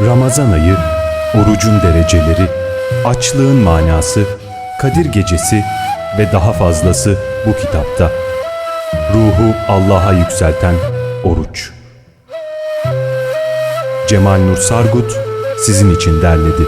Ramazan ayı, orucun dereceleri, açlığın manası, Kadir gecesi ve daha fazlası bu kitapta. Ruhu Allah'a yükselten oruç. Cemal Nur Sargut sizin için derledi.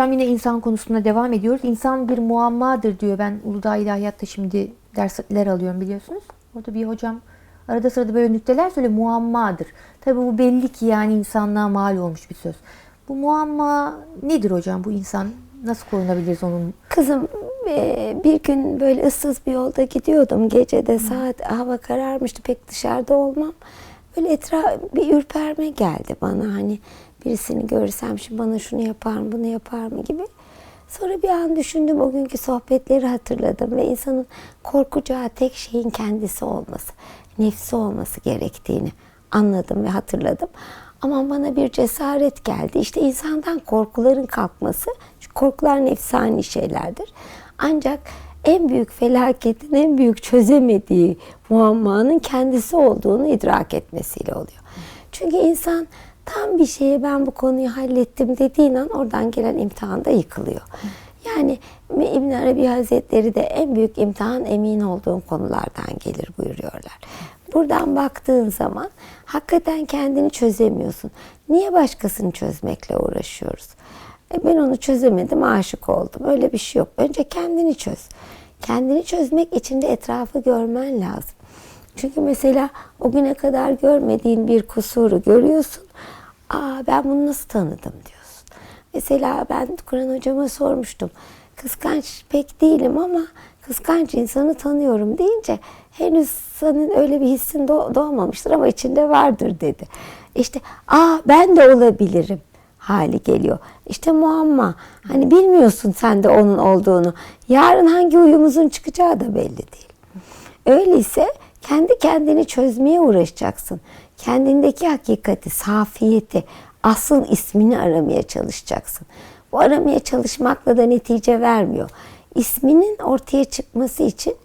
Hocam yine insan konusunda devam ediyoruz. İnsan bir muammadır diyor. Ben Uludağ İlahiyat'ta şimdi dersler alıyorum biliyorsunuz. Orada bir hocam arada sırada böyle nükteler söyle muammadır. Tabii bu belli ki yani insanlığa mal olmuş bir söz. Bu muamma nedir hocam? Bu insan nasıl korunabiliriz onun? Kızım e, bir gün böyle ıssız bir yolda gidiyordum. Gecede saat hava kararmıştı pek dışarıda olmam. Böyle etraf bir ürperme geldi bana hani birisini görürsem şimdi bana şunu yapar mı bunu yapar mı gibi. Sonra bir an düşündüm o günkü sohbetleri hatırladım ve insanın korkacağı tek şeyin kendisi olması, nefsi olması gerektiğini anladım ve hatırladım. Ama bana bir cesaret geldi. İşte insandan korkuların kalkması, çünkü korkular nefsani şeylerdir. Ancak en büyük felaketin, en büyük çözemediği muammanın kendisi olduğunu idrak etmesiyle oluyor. Çünkü insan tam bir şeye ben bu konuyu hallettim dediğin an oradan gelen imtihanda yıkılıyor. Yani İbn Arabi Hazretleri de en büyük imtihan emin olduğum konulardan gelir buyuruyorlar. Buradan baktığın zaman hakikaten kendini çözemiyorsun. Niye başkasını çözmekle uğraşıyoruz? E ben onu çözemedim, aşık oldum. Öyle bir şey yok. Önce kendini çöz. Kendini çözmek için de etrafı görmen lazım. Çünkü mesela o güne kadar görmediğin bir kusuru görüyorsun. Aa ben bunu nasıl tanıdım diyorsun. Mesela ben Kur'an hocama sormuştum. Kıskanç pek değilim ama kıskanç insanı tanıyorum deyince henüz senin öyle bir hissin doğ- doğmamıştır ama içinde vardır dedi. İşte aa ben de olabilirim hali geliyor. İşte muamma. Hani bilmiyorsun sen de onun olduğunu. Yarın hangi uyumuzun çıkacağı da belli değil. Öyleyse kendi kendini çözmeye uğraşacaksın. Kendindeki hakikati, safiyeti, asıl ismini aramaya çalışacaksın. Bu aramaya çalışmakla da netice vermiyor. İsminin ortaya çıkması için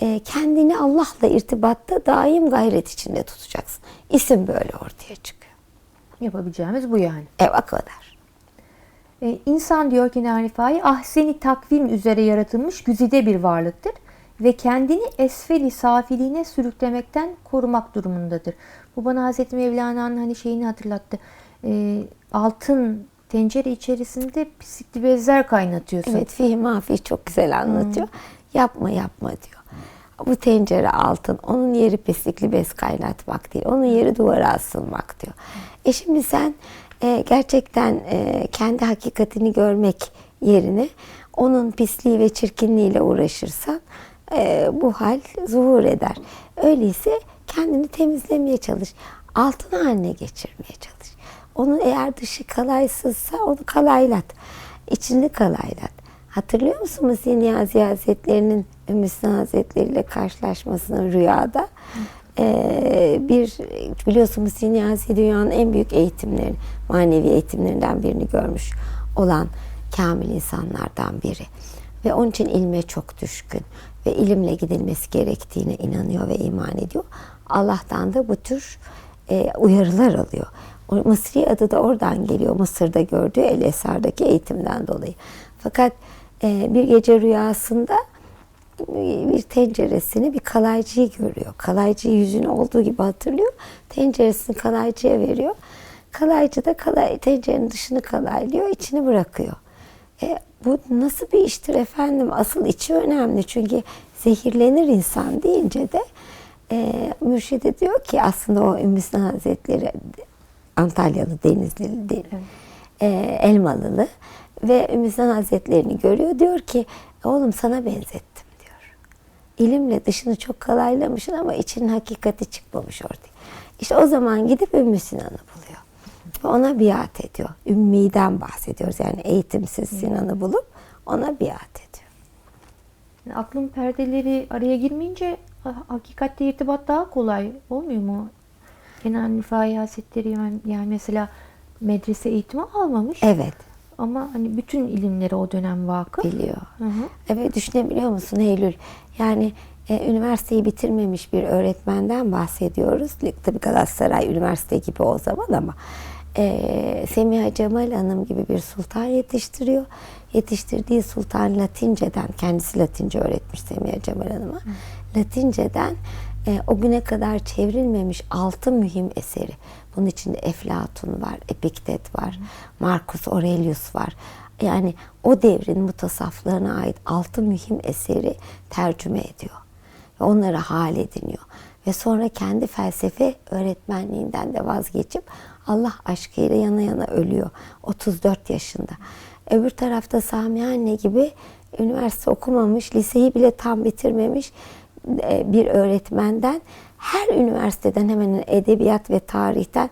e, kendini Allah'la irtibatta daim gayret içinde tutacaksın. İsim böyle ortaya çıkıyor. Yapabileceğimiz bu yani. E o kadar. Ee, insan diyor ki Narifai, ahseni takvim üzere yaratılmış güzide bir varlıktır ve kendini esfeli safiliğine sürüklemekten korumak durumundadır. Bu bana Hazreti Mevlana'nın hani şeyini hatırlattı. Ee, altın tencere içerisinde pisikli bezler kaynatıyorsun. Evet fihi mafi çok güzel anlatıyor. Yapma yapma diyor. Bu tencere altın, onun yeri pislikli bez kaynatmak değil, onun yeri duvara asılmak diyor. E şimdi sen e, gerçekten e, kendi hakikatini görmek yerine onun pisliği ve çirkinliğiyle uğraşırsan e, bu hal zuhur eder. Öyleyse kendini temizlemeye çalış. Altın haline geçirmeye çalış. Onun eğer dışı kalaysızsa onu kalaylat. İçini kalaylat. Hatırlıyor musun Mesih Niyazi Hazretleri'nin Sinan Hazretleri ile karşılaşmasını rüyada? Ee, bir biliyorsun Mesih Niyazi dünyanın en büyük eğitimlerini, manevi eğitimlerinden birini görmüş olan kamil insanlardan biri. Ve onun için ilme çok düşkün ve ilimle gidilmesi gerektiğine inanıyor ve iman ediyor. Allah'tan da bu tür e, uyarılar alıyor. O Mısri adı da oradan geliyor. Mısır'da gördüğü El Esar'daki eğitimden dolayı. Fakat e, bir gece rüyasında e, bir tenceresini bir kalaycıyı görüyor. Kalaycı yüzünü olduğu gibi hatırlıyor. Tenceresini kalaycıya veriyor. Kalaycı da kalay, tencerenin dışını kalaylıyor, içini bırakıyor. E, bu nasıl bir iştir efendim? Asıl içi önemli çünkü zehirlenir insan deyince de e, mürşidi diyor ki aslında o Ümmü Sinan Hazretleri Antalyalı, Denizlili değil. E, Elmalılı ve Ümmü Sinan Hazretlerini görüyor. Diyor ki oğlum sana benzettim diyor. İlimle dışını çok kalaylamışsın ama içinin hakikati çıkmamış ortaya. İşte o zaman gidip Ümmü Sinan'ı. Ve ona biat ediyor. Ümmi'den bahsediyoruz. Yani eğitimsiz Sinan'ı bulup ona biat ediyor. Yani aklın perdeleri araya girmeyince ha- hakikatte irtibat daha kolay olmuyor mu? Kenan Rifai Hazretleri yani, yani mesela medrese eğitimi almamış Evet, ama hani bütün ilimlere o dönem vakıf. biliyor. Hı hı. Evet düşünebiliyor musun Eylül? Yani e, üniversiteyi bitirmemiş bir öğretmenden bahsediyoruz. Tabii Galatasaray Üniversite gibi o zaman ama e, Semiha Cemal Hanım gibi bir sultan yetiştiriyor. Yetiştirdiği sultan Latinceden, kendisi Latince öğretmiş Semiha Cemal Hanım'a. Latinceden e, o güne kadar çevrilmemiş altı mühim eseri. Bunun içinde Eflatun var, Epiktet var, Marcus Aurelius var. Yani o devrin mutasaflarına ait altı mühim eseri tercüme ediyor. Ve onları hal ediniyor. Ve sonra kendi felsefe öğretmenliğinden de vazgeçip Allah aşkıyla yana yana ölüyor. 34 yaşında. Öbür tarafta Sami Anne gibi üniversite okumamış, liseyi bile tam bitirmemiş e, bir öğretmenden her üniversiteden hemen edebiyat ve tarihten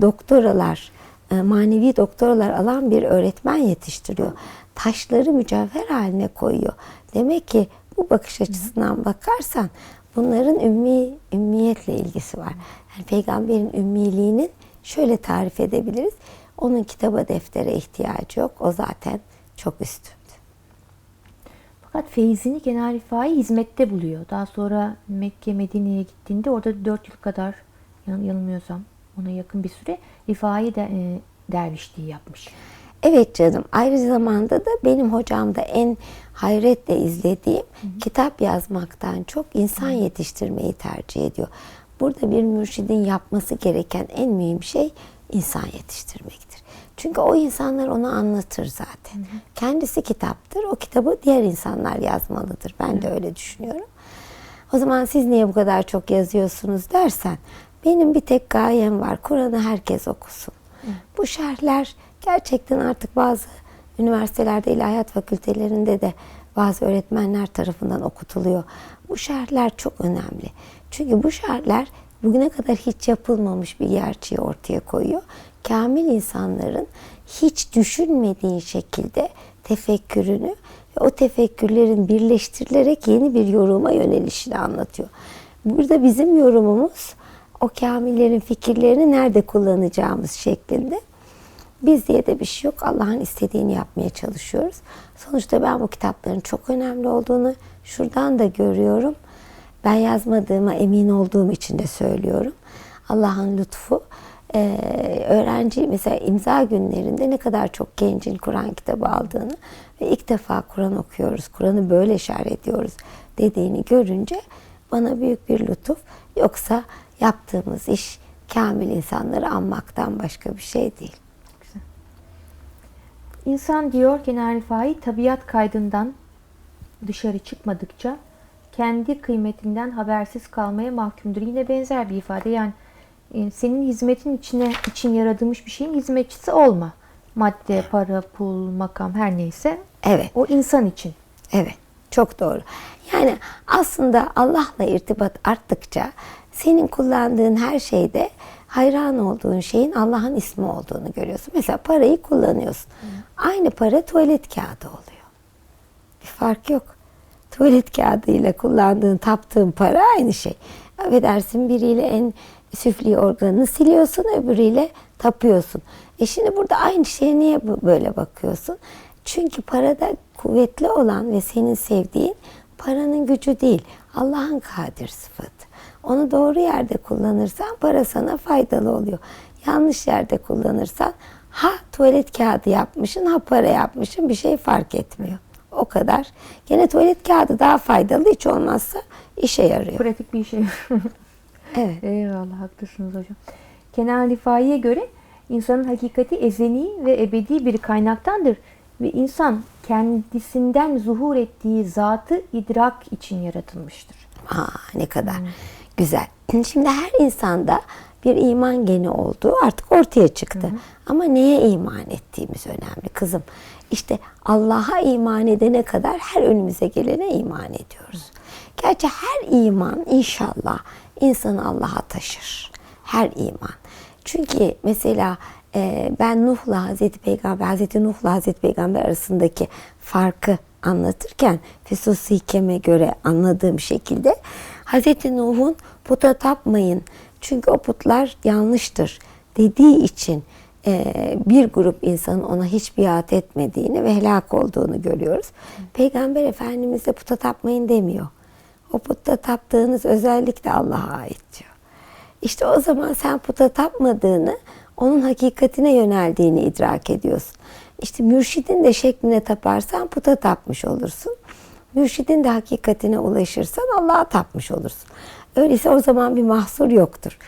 doktoralar, e, manevi doktoralar alan bir öğretmen yetiştiriyor. Taşları mücevher haline koyuyor. Demek ki bu bakış açısından bakarsan bunların ümmi, ümmiyetle ilgisi var. Yani peygamberin ümmiliğinin şöyle tarif edebiliriz. Onun kitaba deftere ihtiyacı yok. O zaten çok üstündü. Fakat feyzini Kenan Rifai hizmette buluyor. Daha sonra Mekke Medine'ye gittiğinde orada 4 yıl kadar yan- yanılmıyorsam ona yakın bir süre Rifai de e, dervişliği yapmış. Evet canım. Ayrı zamanda da benim hocamda en hayretle izlediğim kitap yazmaktan çok insan yetiştirmeyi tercih ediyor. Burada bir mürşidin yapması gereken en mühim şey insan yetiştirmektir. Çünkü o insanlar onu anlatır zaten. Kendisi kitaptır. O kitabı diğer insanlar yazmalıdır. Ben de öyle düşünüyorum. O zaman siz niye bu kadar çok yazıyorsunuz dersen benim bir tek gayem var. Kur'an'ı herkes okusun. Bu şerhler gerçekten artık bazı üniversitelerde, ilahiyat fakültelerinde de bazı öğretmenler tarafından okutuluyor. Bu şerhler çok önemli. Çünkü bu şerhler bugüne kadar hiç yapılmamış bir gerçeği ortaya koyuyor. Kamil insanların hiç düşünmediği şekilde tefekkürünü ve o tefekkürlerin birleştirilerek yeni bir yoruma yönelişini anlatıyor. Burada bizim yorumumuz o kamillerin fikirlerini nerede kullanacağımız şeklinde. Biz diye de bir şey yok. Allah'ın istediğini yapmaya çalışıyoruz. Sonuçta ben bu kitapların çok önemli olduğunu şuradan da görüyorum. Ben yazmadığıma emin olduğum için de söylüyorum. Allah'ın lütfu. Ee, öğrenci mesela imza günlerinde ne kadar çok gencin Kur'an kitabı aldığını ve ilk defa Kur'an okuyoruz, Kur'an'ı böyle şerh ediyoruz dediğini görünce bana büyük bir lütuf. Yoksa yaptığımız iş kamil insanları anmaktan başka bir şey değil. İnsan diyor Kenan Rifai tabiat kaydından dışarı çıkmadıkça kendi kıymetinden habersiz kalmaya mahkumdur. Yine benzer bir ifade. Yani e, senin hizmetin içine için yaratılmış bir şeyin hizmetçisi olma. Madde, para, pul, makam her neyse Evet. o insan için. Evet, çok doğru. Yani aslında Allah'la irtibat arttıkça senin kullandığın her şeyde hayran olduğun şeyin Allah'ın ismi olduğunu görüyorsun. Mesela parayı kullanıyorsun. Aynı para tuvalet kağıdı oluyor. Bir fark yok. Tuvalet kağıdıyla kullandığın, taptığın para aynı şey. Affedersin biriyle en süfli organını siliyorsun, öbürüyle tapıyorsun. E şimdi burada aynı şeye niye böyle bakıyorsun? Çünkü parada kuvvetli olan ve senin sevdiğin paranın gücü değil, Allah'ın kadir sıfatı. Onu doğru yerde kullanırsan para sana faydalı oluyor. Yanlış yerde kullanırsan ha tuvalet kağıdı yapmışsın ha para yapmışsın bir şey fark etmiyor. O kadar. Gene tuvalet kağıdı daha faydalı hiç olmazsa işe yarıyor. Pratik bir şey. Evet. Eyvallah haklısınız hocam. Kenan Rifai'ye göre insanın hakikati ezeli ve ebedi bir kaynaktandır. Ve insan kendisinden zuhur ettiği zatı idrak için yaratılmıştır. Aa, ne kadar güzel. Şimdi her insanda bir iman geni olduğu artık ortaya çıktı. Ama neye iman ettiğimiz önemli kızım. İşte Allah'a iman edene kadar her önümüze gelene iman ediyoruz. Gerçi her iman inşallah insanı Allah'a taşır. Her iman. Çünkü mesela e, ben Nuh'la Hazreti Peygamber, Hazreti Nuh'la Hazreti Peygamber arasındaki farkı anlatırken Fesus Hikem'e göre anladığım şekilde Hazreti Nuh'un puta tapmayın çünkü o putlar yanlıştır dediği için e, bir grup insanın ona hiç biat etmediğini ve helak olduğunu görüyoruz. Peygamber Efendimiz de puta tapmayın demiyor. O putta taptığınız özellikle Allah'a ait diyor. İşte o zaman sen puta tapmadığını, onun hakikatine yöneldiğini idrak ediyorsun. İşte mürşidin de şekline taparsan puta tapmış olursun. Mürşidin de hakikatine ulaşırsan Allah'a tapmış olursun. Öyleyse o zaman bir mahsur yoktur.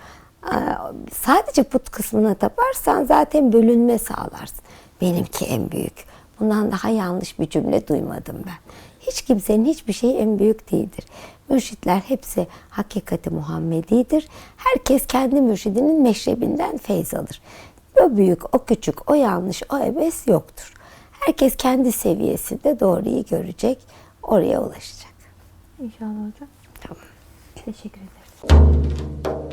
Sadece put kısmına taparsan zaten bölünme sağlarsın. Benimki en büyük. Bundan daha yanlış bir cümle duymadım ben. Hiç kimsenin hiçbir şeyi en büyük değildir. Mürşitler hepsi hakikati Muhammedidir. Herkes kendi mürşidinin meşrebinden feyz alır. O büyük, o küçük, o yanlış, o ebes yoktur. Herkes kendi seviyesinde doğruyu görecek, oraya ulaşacak. İnşallah hocam. Tamam. Teşekkür ederiz.